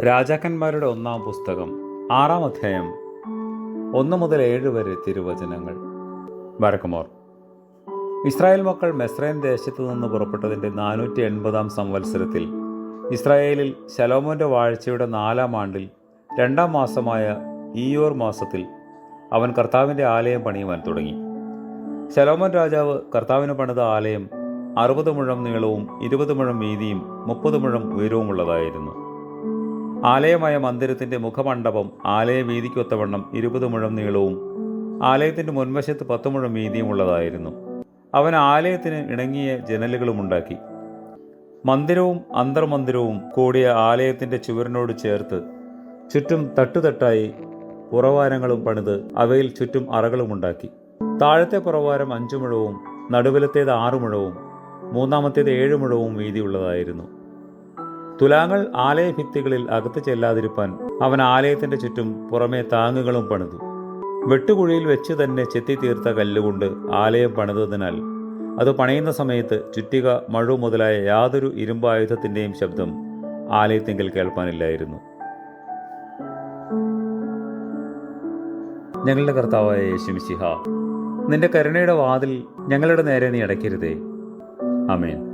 രാജാക്കന്മാരുടെ ഒന്നാം പുസ്തകം ആറാം അധ്യായം ഒന്ന് മുതൽ ഏഴ് വരെ തിരുവചനങ്ങൾ. വരക്കുമോർ ഇസ്രായേൽ മക്കൾ മെസ്രൈൻ ദേശത്തു നിന്ന് പുറപ്പെട്ടതിന്റെ നാനൂറ്റി എൺപതാം സംവത്സരത്തിൽ ഇസ്രായേലിൽ ശലോമോന്റെ വാഴ്ചയുടെ നാലാം ആണ്ടിൽ രണ്ടാം മാസമായ ഈയോർ മാസത്തിൽ അവൻ കർത്താവിന്റെ ആലയം പണിയുവാൻ തുടങ്ങി. ശലോമോൻ രാജാവ് കർത്താവിന് പണിത ആലയം അറുപത് മുഴം നീളവും ഇരുപത് മുഴം വീതിയും മുപ്പത് മുഴം ഉയരവുമുള്ളതായിരുന്നു. ആലയമായ മന്ദിരത്തിന്റെ മുഖമണ്ഡപം ആലയ വീതിക്കൊത്തവണ്ണം ഇരുപത് മുഴം നീളവും ആലയത്തിന്റെ മുൻവശത്ത് പത്ത് മുഴം വീതിയും ഉള്ളതായിരുന്നു. അവൻ ആലയത്തിന് ഇണങ്ങിയ ജനലുകളും ഉണ്ടാക്കി. മന്ദിരവും അന്തർമന്ദിരവും കൂടിയ ആലയത്തിന്റെ ചുവരിനോട് ചേർത്ത് ചുറ്റും തട്ടുതട്ടായി പുറവാരങ്ങളും പണിത് അവയിൽ ചുറ്റും അറകളും ഉണ്ടാക്കി. താഴത്തെ പുറവാരം അഞ്ചു മുഴവും നടുവിലത്തേത് ആറു മുഴവും മൂന്നാമത്തേത് ഏഴ് മുഴവും വീതിയുള്ളതായിരുന്നു. തുലാങ്ങൾ ആലയഭിത്തികളിൽ അകത്ത് ചെല്ലാതിരിപ്പാൻ അവൻ ആലയത്തിന്റെ ചുറ്റും പുറമേ താങ്ങുകളും പണിതു. വെട്ടുകുഴിയിൽ വെച്ച് തന്നെ ചെത്തി തീർത്ത കല്ലുകൊണ്ട് ആലയം പണിതതിനാൽ അത് പണയുന്ന സമയത്ത് ചുറ്റിക മഴു മുതലായ യാതൊരു ഇരുമ്പായുധത്തിന്റെയും ശബ്ദം ആലയത്തെങ്കിൽ കേൾപ്പാനില്ലായിരുന്നു. ഞങ്ങളുടെ കർത്താവായ യേശുമിശിഹ നിന്റെ കരുണയുടെ വാതിൽ ഞങ്ങളുടെ നേരെ നീ അടയ്ക്കരുതേ. അമേൻ